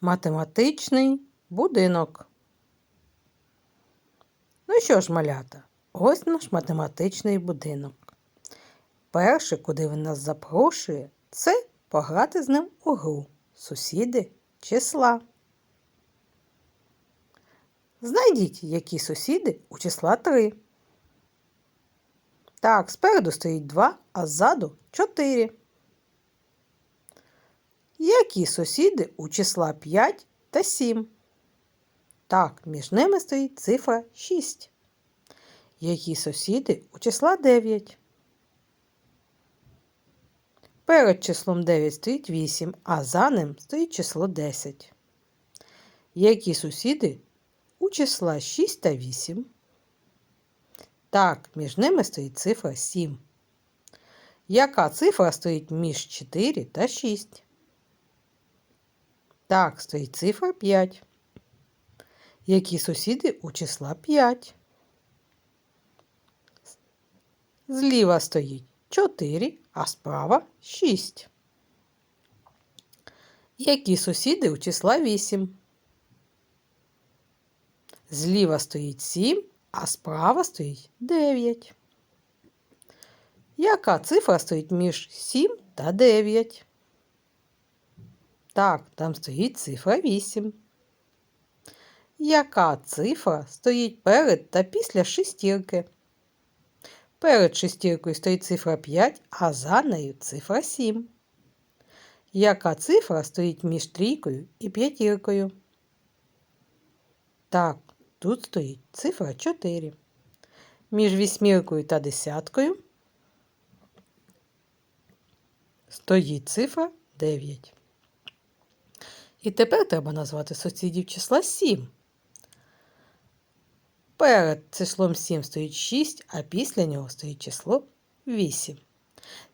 Математичний будинок. Ну що ж, малята, ось наш математичний будинок. Перше, куди він нас запрошує, це пограти з ним у гру сусіди числа. Знайдіть, які сусіди у числа 3. Так, спереду стоїть 2, а ззаду 4. Які сусіди у числа 5 та 7? Так, між ними стоїть цифра 6. Які сусіди у числа 9? Перед числом 9 стоїть 8, а за ним стоїть число 10. Які сусіди у числа 6 та 8? Так, між ними стоїть цифра 7. Яка цифра стоїть між 4 та 6? Так, стоїть цифра 5. Які сусіди у числа 5? Зліва стоїть 4, а справа 6. Які сусіди у числа 8? Зліва стоїть 7, а справа стоїть 9. Яка цифра стоїть між 7 та 9? Так, там стоїть цифра 8. Яка цифра стоїть перед та після шестірки? Перед шестіркою стоїть цифра 5, а за нею цифра 7. Яка цифра стоїть між трійкою і п'ятіркою? Так, тут стоїть цифра 4. Між вісьміркою та десяткою стоїть цифра 9. І тепер треба назвати сусідів числа 7. Перед числом 7 стоїть 6, а після нього стоїть число 8.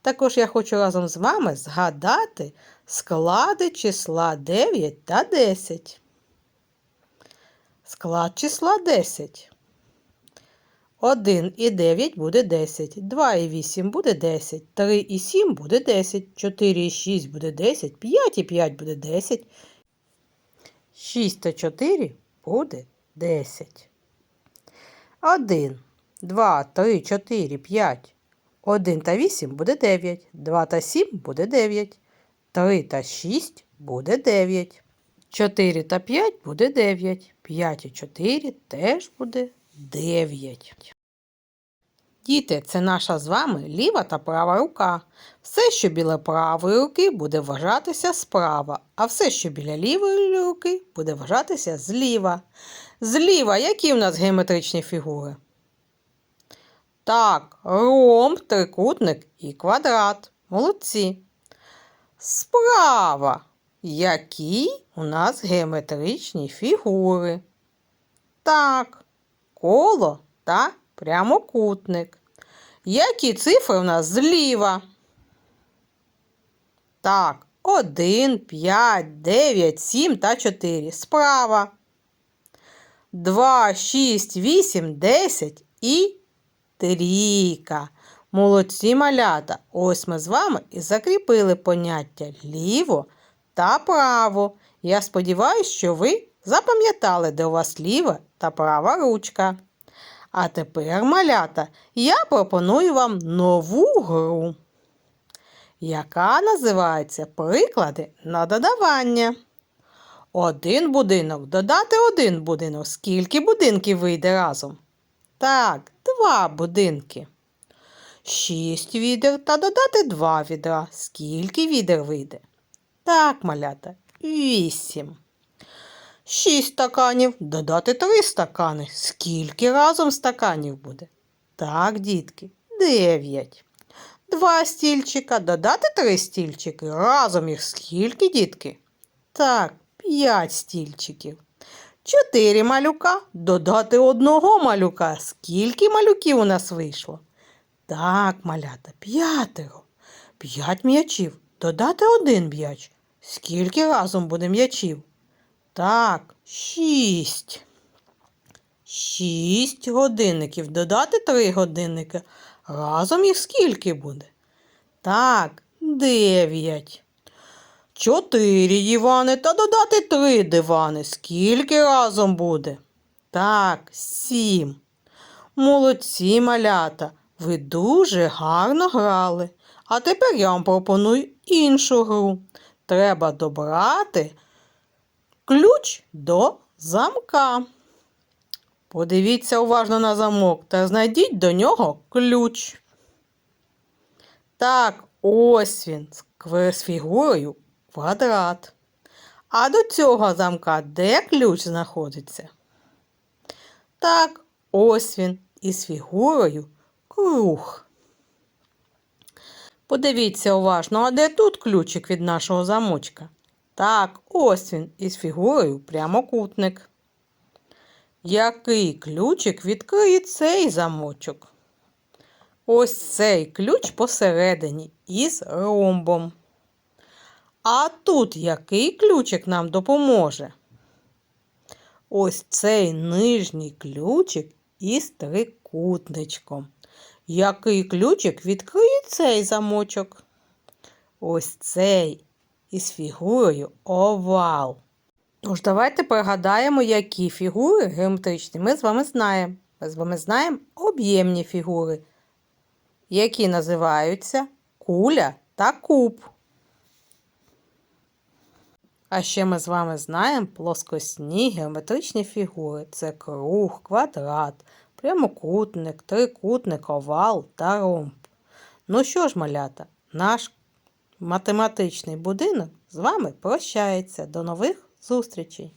Також я хочу разом з вами згадати склади числа 9 та 10. Склад числа 10. 1 і 9 буде 10, 2 і 8 буде 10, 3 і 7 буде 10, 4 і 6 буде 10, 5 і 5 буде 10, 6 та 4 буде 10. 1, 2, 3, 4, 5. 1 та 8 буде 9. 2 та 7 буде 9. 3 та 6 буде 9. 4 та 5 буде 9. 5 і 4 теж буде 9. Діти, це наша з вами ліва та права рука. Все, що біля правої руки, буде вважатися справа, а все, що біля лівої руки, буде вважатися зліва. Зліва, які в нас геометричні фігури? Так, ромб, трикутник і квадрат. Молодці. Справа. Які у нас геометричні фігури? Так, коло та прямокутник. Які цифри у нас зліва? Так, 1, 5, 9, 7 та 4. Справа. 2, 6, 8, 10 і трійка. Молодці малята. Ось ми з вами і закріпили поняття ліво та право. Я сподіваюся, що ви запам'ятали, де у вас ліва та права ручка. А тепер, малята, я пропоную вам нову гру, яка називається Приклади на додавання. Один будинок додати один будинок. Скільки будинків вийде разом? Так, два будинки. Шість відер та додати два відра. Скільки відер вийде? Так, малята, вісім. Шість стаканів додати три стакани. Скільки разом стаканів буде? Так, дітки, дев'ять. Два стільчика додати три стільчики. Разом їх скільки, дітки? Так, п'ять стільчиків. Чотири малюка додати одного малюка. Скільки малюків у нас вийшло? Так, малята, п'ятеро. П'ять м'ячів. Додати один м'яч. Скільки разом буде м'ячів? Так, шість. Шість годинників. Додати три годинники. Разом їх скільки буде? Так, дев'ять. чотири дивани та додати три дивани. Скільки разом буде? Так, сім. Молодці, малята, ви дуже гарно грали. А тепер я вам пропоную іншу гру. Треба добрати ключ до замка. Подивіться уважно на замок та знайдіть до нього ключ. Так, ось він з фігурою квадрат. А до цього замка де ключ знаходиться? Так, ось він із фігурою круг. Подивіться уважно, а де тут ключик від нашого замочка? Так, ось він із фігурою прямокутник. Який ключик відкриє цей замочок? Ось цей ключ посередині із ромбом. А тут який ключик нам допоможе? Ось цей нижній ключик із трикутничком. Який ключик відкриє цей замочок? Ось цей із фігурою овал. Тож давайте пригадаємо, які фігури геометричні ми з вами знаємо. Ми з вами знаємо об'ємні фігури, які називаються куля та куб. А ще ми з вами знаємо плоскосні геометричні фігури. Це круг, квадрат, прямокутник, трикутник, овал та ромб. Ну що ж, малята, наш математичний будинок з вами прощається. До нових зустрічей!